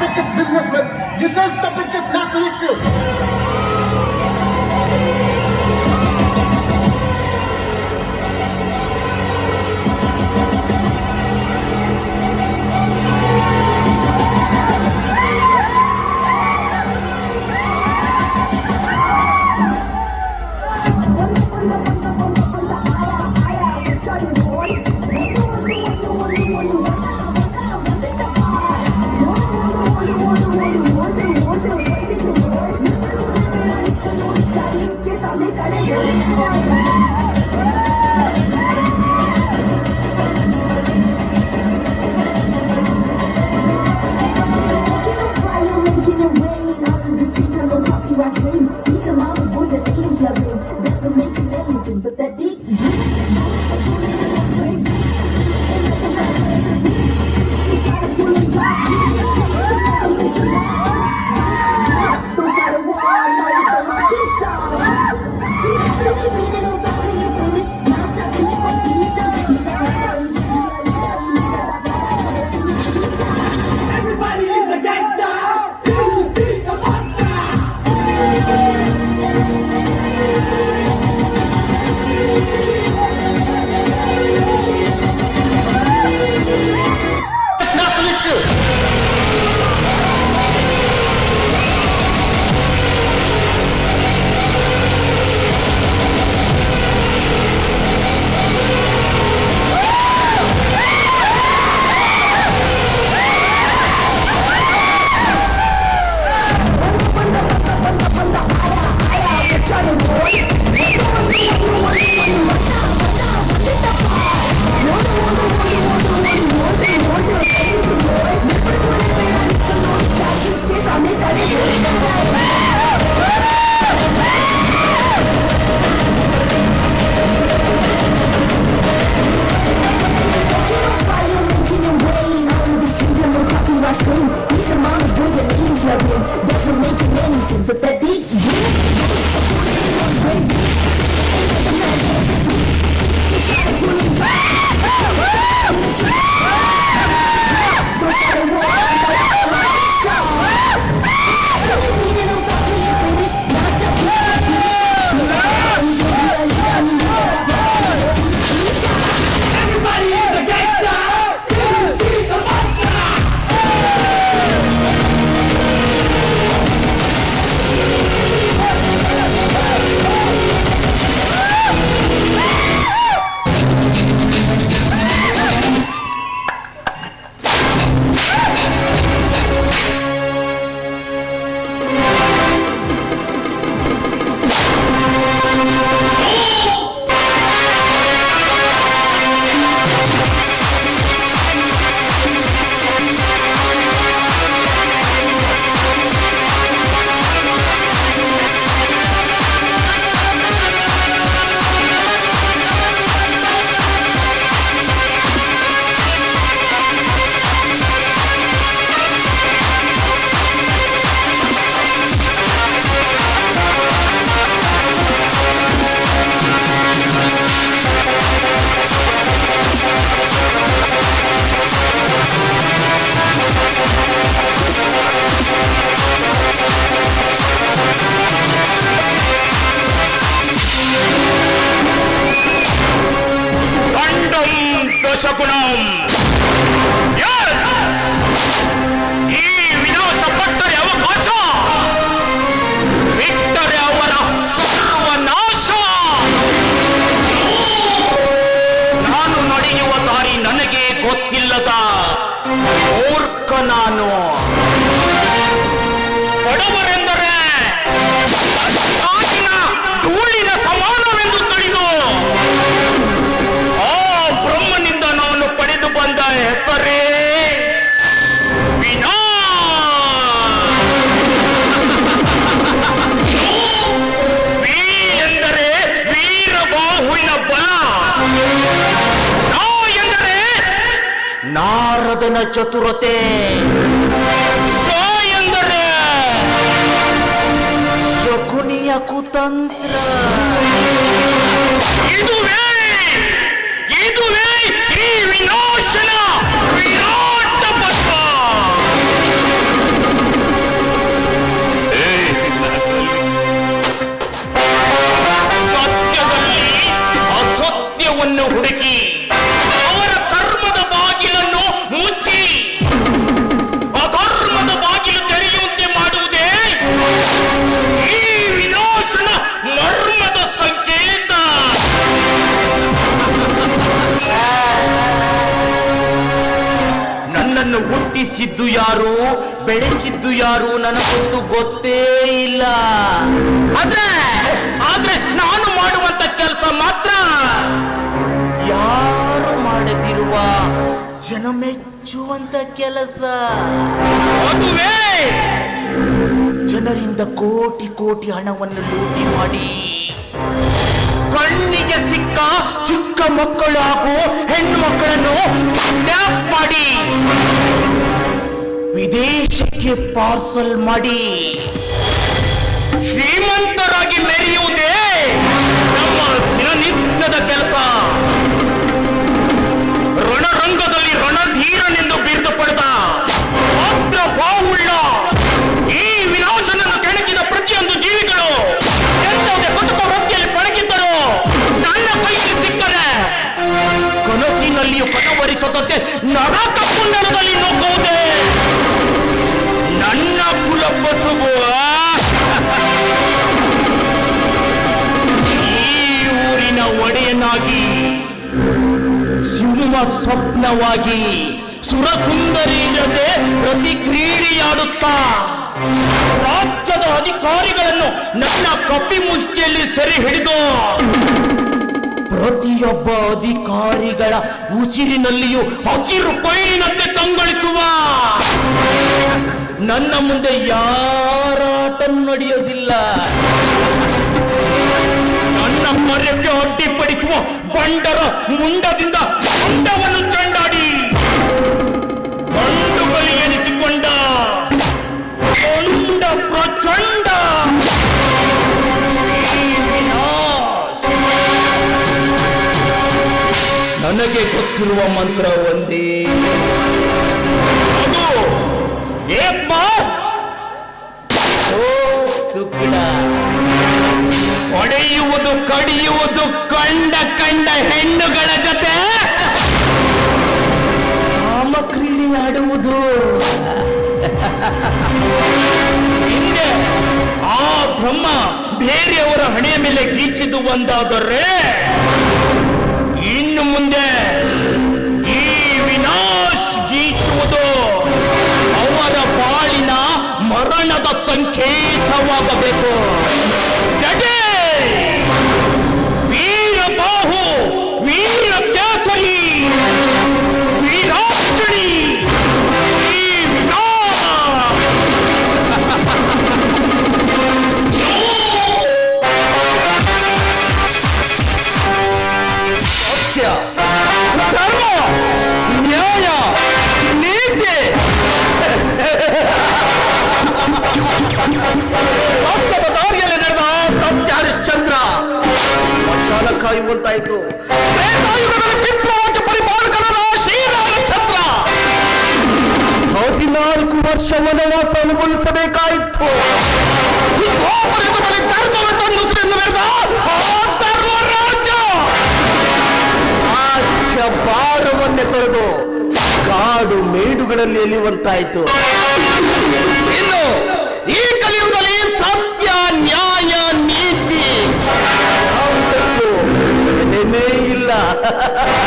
biggest businessman. This is the biggest national issue. ಬಡವರೆಂದರೆ ಕಾಡಿನ ಧೂಳಿನ ಸಮಾನವೆಂದು ತಿಳಿದು ಆ ಬ್ರಹ್ಮನಿಂದ ನಾನು ಪಡೆದು ಬಂದ ಹೆಸರೇ ವಿನಾ ನಾರದನ ಚತುರತೆ ಶಕುನಿಯ ಕುತಂತ್ರ. ಇದುವೇ ಇದುವೇ ಈ ವಿನಾಶನ ವಿರಾಟ ಪರ್ವ ಸತ್ಯದಲ್ಲಿ ಹುಡುಕಿ ಹುಟ್ಟಿಸಿದ್ದು ಯಾರು? ಬೆಳೆಸಿದ್ದು ಯಾರು? ನನಗೊಂದು ಗೊತ್ತೇ ಇಲ್ಲ. ಆದ್ರೆ ಆದ್ರೆ ನಾನು ಮಾಡುವಂತ ಕೆಲಸ ಮಾತ್ರ ಯಾರು ಮಾಡದಿರುವ ಜನ ಮೆಚ್ಚುವಂತ ಕೆಲಸ. ಅದುವೇ ಜನರಿಂದ ಕೋಟಿ ಕೋಟಿ ಹಣವನ್ನು ಲೂಟಿ ಮಾಡಿ ಕಣ್ಣಿಗೆ ಸಿಕ್ಕ ಮಕ್ಕಳು ಹಾಗೂ ಹೆಣ್ಣು ಮಕ್ಕಳನ್ನು ಕಿಡ್ನಾಪ್ ಮಾಡಿ. ವಿದೇಶಕ್ಕೆ ಪಾರ್ಸಲ್ ಮಾಡಿ. ಶ್ರೀಮಂತರಾಗಿ ಮೆರೆಯುವುದೇ ನಮ್ಮ ದಿನನಿತ್ಯದ ಕೆಲಸ. ರಣರಂಗದಲ್ಲಿ ರಣಧೀರನೆಂದು ಬಿರುದು ಕನಸಿನಲ್ಲಿಯೂ ಕನವರಿಸದಂತೆ ನರಕ ಕುಂಡಲದಲ್ಲಿ ನುಗ್ಗುವುದೇ? ನನ್ನ ಕುಲ ಈ ಊರಿನ ಒಡೆಯನಾಗಿ ಸಿಂಹ ಸ್ವಪ್ನವಾಗಿ ಸುರಸುಂದರಿ ಜೊತೆ ಪ್ರತಿ ಕ್ರೀಡೆಯಾಡುತ್ತಾ ರಾಜ್ಯದ ಅಧಿಕಾರಿಗಳನ್ನು ನನ್ನ ಕಪ್ಪಿ ಮುಷ್ಟಿಯಲ್ಲಿ ಸರಿ ಹಿಡಿದು ಪ್ರತಿಯೊಬ್ಬ ಅಧಿಕಾರಿಗಳ ಉಸಿರಿನಲ್ಲಿಯೂ ಹಸಿರು ಪೈರಿನಂತೆ ಕಂಗೊಳಿಸುವ ನನ್ನ ಮುಂದೆ ಯಾರಾಟ ನಡೆಯೋದಿಲ್ಲ. ನನ್ನ ಮರಕ್ಕೆ ಅಡ್ಡಿಪಡಿಸುವ ಬಂಡರ ಮುಂಡದಿಂದ ಮುಂಡವನ್ನು ಚೆಂಡಾಡಿ ನನಗೆ ಮಂತ್ರ ಒಂದೇ. ಅದು ಹೊಡೆಯುವುದು, ಕಡಿಯುವುದು ಕಂಡ ಕಂಡ ಹೆಣ್ಣುಗಳ ಜೊತೆ. ಕಾಮಕ್ರೀಡೆ ಆಡುವುದು. ಹಿಂದೆ ಆ ಬ್ರಹ್ಮ ಬೇರೆಯವರ ಹಣೆಯ ಮೇಲೆ ಗೀಚಿದು ಒಂದಾದರೆ ಮುಂದೆ ಈ ವಿನಾಶ್ ಗೀಚುವುದು ಅವರ ಬಾಳಿನ ಮರಣದ ಸಂಕೇತವಾಗಬೇಕು. ವೀರ ಬಾಹು ವೀರ ಶ್ರೀರಾಮಚಂದ್ರ. ಹದಿನಾಲ್ಕು ವರ್ಷ ವನವಾಸ ಅನುಭವಿಸಬೇಕಾಯಿತು. ಭಾರವನ್ನೇ ತೊರೆದು ಕಾಡು ಮೇಡುಗಳಲ್ಲಿ ಎಲ್ಲಿಯುವಂತಾಯಿತು ಇನ್ನು 哈哈哈哈。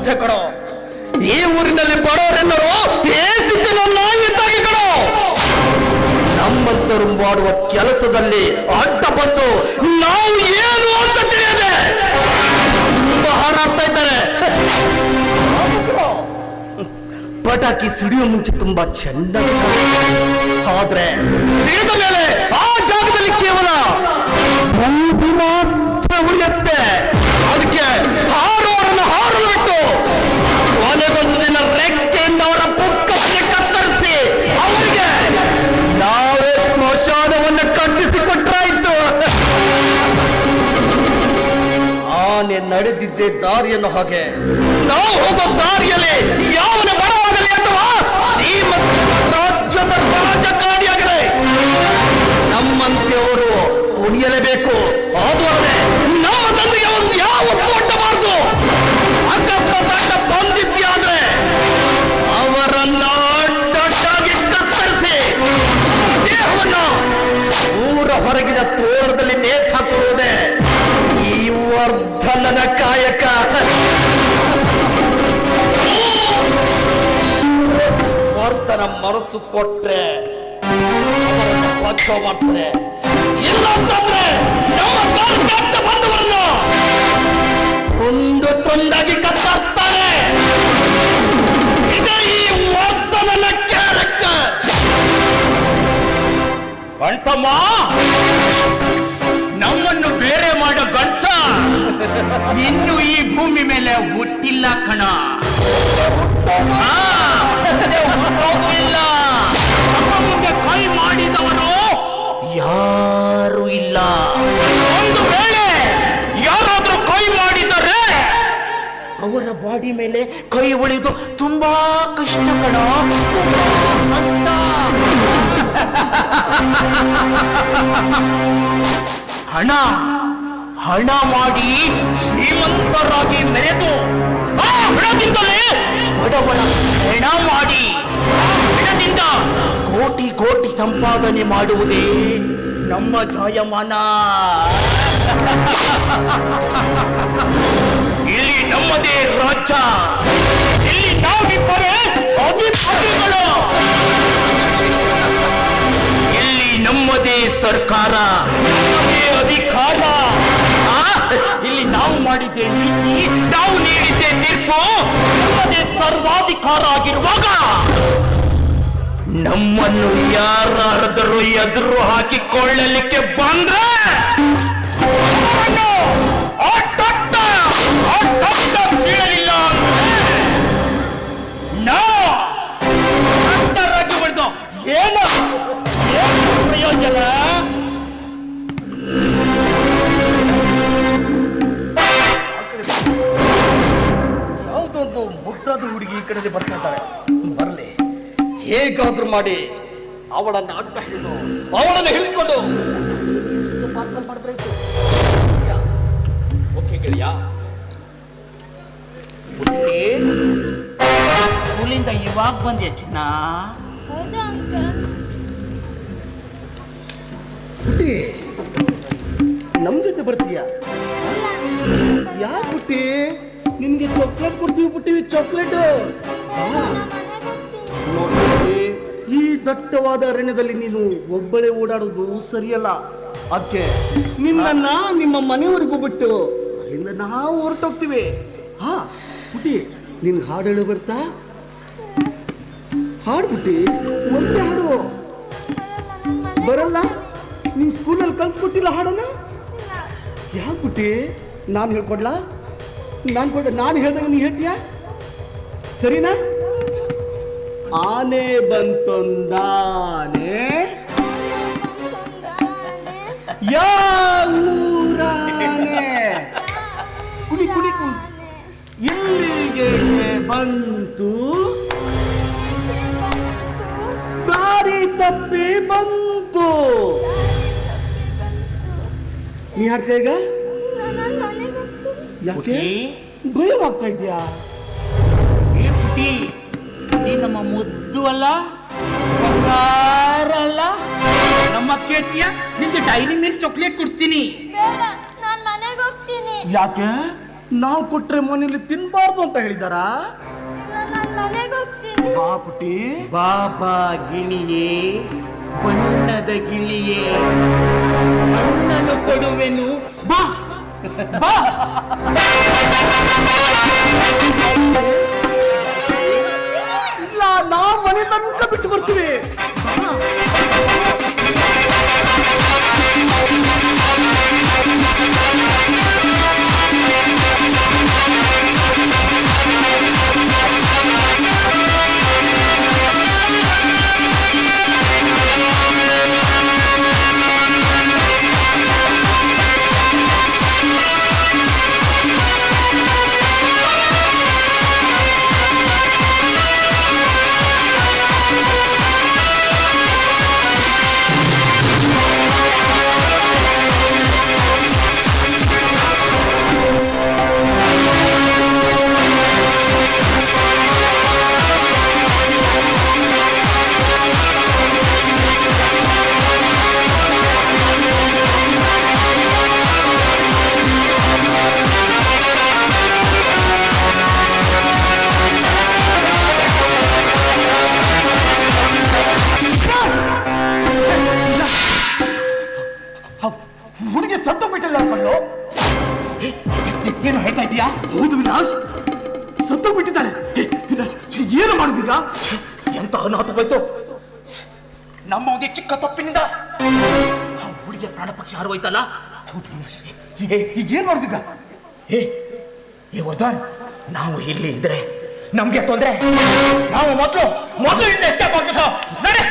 ಸತ್ಯ ಕೊಡು. ಈ ಊರಿನಲ್ಲಿ ಬಡವರೆಲ್ಲರೂ ಏಸಿದ್ದು ನಾಯಿ ಇದ್ದಾಗಿ ಕಣೋ ನಮ್ಮಂತರು ಮಾಡುವ ಕೆಲಸದಲ್ಲಿ ಅಡ್ಡ ಬಂದು ನಾವು ಏನು ಅಂತ ತಿಳಿಯದೆ. ತುಂಬಾ ಹಾರಾಡ್ತಾ ಇದ್ದಾರೆ. ಪಟಾಕಿ ಸಿಡಿಯೋ ಮುಂಚೆ ತುಂಬಾ ಕಾಣುತ್ತೆ. ಆದ್ರೆ ಸಿಡಿದ ಮೇಲೆ ಆ ಜಾಗದಲ್ಲಿ ಕೇವಲ ಮಾತ್ರ ಉಳಿಯುತ್ತೆ. ನಡೆದಿದ್ದೇ ದಾರಿಯನ್ನು ಹಾಗೆ. ನಾವು ಹೋಗೋ ದಾರಿಯಲ್ಲಿ ಯಾವನ ಬರವಾಗಲಿ ಅಥವಾ ರಾಜ್ಯದ ರಾಜಕಾರಣಿಯಾಗಿದೆ ನಮ್ಮಂತೆಯವರು ಉಳಿಯಲೇಬೇಕು ಅದು ನಮ್ಮ ತಂದೆಗೆ ಒಂದು ಯಾವ ಒಟ್ಟಬಾರದು ಅಕಸ್ಮಾತ್ ಅಡ್ಡ ಬಂದಿದ್ಯಾದ್ರೆ ಅವರನ್ನ ಅಡ್ಡಾಗಿ ಕತ್ತರಿಸಿ ದೇಹವನ್ನು ಊರ ಹೊರಗಿನ ವರ್ಧನನ ಕಾಯಕ. ವರ್ಧನ ಮನಸ್ಸು ಕೊಟ್ರೆ ಪಕ್ಷ ಮಾಡ್ತಾರೆ. ಇಲ್ಲ ಅಂತಂದ್ರೆ ಬಂದವರನ್ನು ಒಂದು ತುಂಡಾಗಿ ಕತ್ತರಿಸ್ತಾರೆ. ಇದೇ ಈ ವರ್ಧನನ ಕ್ಯಾರೆಕ್ಟರ್ ಗಂಟಮ್ಮ ಅವರ ಮೇಲೆ ಕೈ ಉಳಿದು ತುಂಬಾ ಕಷ್ಟ ಕಣ. ಹಣ ಹಣ ಮಾಡಿ ಶ್ರೀಮಂತರಾಗಿ ಮೆರೆದು ಆ ಹಣದಿಂದಲೇ ಬಡವರ ಹೆಣ ಮಾಡಿ ಕೋಟಿ ಕೋಟಿ ಸಂಪಾದನೆ ಮಾಡುವುದೇ ನಮ್ಮ ಜಾಯಮಾನ. ನಮ್ಮದೇ ರಾಜ್ಯ. ಇಲ್ಲಿ ನಾವಿಬ್ಬರೇ ಅಧಿಪತಿಗಳು ಇಲ್ಲಿ ನಮ್ಮದೇ ಸರ್ಕಾರ. ನಮ್ಮದೇ ಅಧಿಕಾರ. ಇಲ್ಲಿ ನಾವು ಮಾಡಿದ್ದೆ ನಾವು ನೀಡಿದ್ದೆ ತೀರ್ಪು ನಮ್ಮದೇ ಸರ್ವಾಧಿಕಾರ ಆಗಿರುವಾಗ ನಮ್ಮನ್ನು ಯಾರಾದರೂ ಎದುರು ಹಾಕಿಕೊಳ್ಳಲಿಕ್ಕೆ ಬಂದ್ರೆ ಏನು? ಏನು ಪ್ರಯೋಜನ? ಯಾವುದೊಂದು ಮುದ್ದಾದ ಹುಡುಗಿ ಈ ಕಡೆ ಬರ್ತಿರ್ತಾಳೆ ಬರಲಿ. ಹೇಗಾದ್ರೂ ಮಾಡಿ ಅವಳನ್ನ ಅಡ್ಡ ಹಿಡಿದು ಅವಳನ್ನು ಹಿಡಿದುಕೊಂಡು. ಓಕೆ ಗೆಳೆಯ. ಸ್ಕೂಲಿಂದ ಇವಾಗ ಬಂದ್ಯಾ ಚಿನ್ನ? ಹೌದಾ ಅಂಕಲ್ ಪುಟ್ಟಿ ನಮ್ ಜೊತೆ ಬರ್ತೀಯ? ಯಾಕೆ ಪುಟ್ಟಿ ನಿನ್ಗೆ ಚಾಕ್ಲೇಟ್ ಕೊಡ್ತೀವಿ ಬಿಟ್ಟಿವಿ ಚಾಕ್ಲೇಟ್ ನೋಡಿ ಈ ದಟ್ಟವಾದ ಅರಣ್ಯದಲ್ಲಿ ನೀನು ಒಬ್ಬಳೇ ಓಡಾಡೋದು ಸರಿಯಲ್ಲ. ಅದಕ್ಕೆ ನಿನ್ನನ್ನ ನಿಮ್ಮ ಮನೆಯವರೆಗೂ ಬಿಟ್ಟು ಅಲ್ಲಿಂದ ನಾವು ಹೊರಟೋಗ್ತೀವಿ. ಹಾ ಪುಟ್ಟಿ ನಿನ್ ಹಾಡು ಹೇಳು ಬರ್ತಾ? ಹಾಡು ಪುಟ್ಟಿ ಒಂದೇ ಹಾಡು. ಬರಲ್ಲ? ನಿಮ್ಮ ಸ್ಕೂಲಲ್ಲಿ ಕಲ್ಸ್ಕೊಟ್ಟಿಲ್ಲ ಹಾಡನ್ನ? ಯಾಕೆ ಬಿಟ್ಟಿ ನಾನು ಹೇಳ್ಕೊಡ್ಲಾ? ನಾನು ಕೊಡ ನಾನು ಹೇಳ್ದಂಗೆ ನೀ ಹೇಳ್ತೀಯ? ಸರಿನಾ? ಆನೆ ಬಂತೊಂದಾನೆ. ಕುಡಿ ಕುಡಿ ಕುಡಿ ಎಲ್ಲಿಗೆ ಬಂತು? ತಪ್ಪಿ ಬಂತು. ನೀ ಹಾಡ್ತೀಯ ಈಗ? ಯಾಕೆ? ಭಯವಾಗ್ತಾ ಇದೆಯಾ ಏ ಪುಟಿ ನೀ ನಮ್ಮ ಮುದ್ದು ಅಲ್ಲ ಬಂಗಾರ ಅಲ್ಲ. ನಮ್ಮ ಕೇಳ್ತೀಯ ನಿಂಗೆ ಡೈರಿ ಮೇಲೆ ಚಾಕ್ಲೇಟ್ ಕೊಡ್ತೀನಿ ಬೇಡ ನಾನ್ ಮನೆಗೆ ಹೋಗ್ತೀನಿ. ಯಾಕೆ? ನಾವು ಕೊಟ್ರೆ ಮನೇಲಿ ತಿನ್ಬಾರ್ದು ಅಂತ ಹೇಳಿದಾರಾ? ಮನೆಗೆ ಹೋಗ್ತೀನಿ ಬಾ ಪುಟ್ಟಿ. ಬಾಬಾ ಗಿಣಿಯೇ ಬಣ್ಣದ ಗಿಳಿಯೇ ಬಣ್ಣನು ಕೊಡುವೆನು. ಬಾ. ಬಾ. ನಾ ಮನೆ ಬರ್ತೀವಿ ಹುಡುಗಿ ಸತ್ತು ಬಿಟ್ಟಿಲ್ಲ ಅನ್ಕೊಂಡು? ಏನು ಹೇಳ್ತಾ ಇದೀಯಾ ಹೌದು ವಿನಾಶ್. ಸತ್ತೋಗ್ಬಿಟ್ಟಿದ್ದಾಳೆ ಬಿಟ್ಟಿದ್ದಾರೆ ವಿನಾಶ್ ಏನು ಮಾಡಿದೀಗ? ಎಂತ ಅನಾಥವಾಯ್ತು ನಮ್ಮ ಒಂದೇ ಚಿಕ್ಕ ತಪ್ಪಿನಿಂದ ಹುಡುಗಿಯ ಪ್ರಾಣ ಪಕ್ಷಿ ಹಾರೋಯ್ತಲ್ಲ ಹೌದು ಈಗ ಈಗ ಏನ್ ಮಾಡಿದೀಗ? ಏ ಏ, ವರ್ಧನ್, ನಾವು ಇಲ್ಲಿ ಇದ್ರೆ ನಮ್ಗೆ ತೊಂದ್ರೆ. ನಾವು ಮೊದಲು ಮೊದಲು ಇಂದ ಎಷ್ಟೇ ನಡೆ.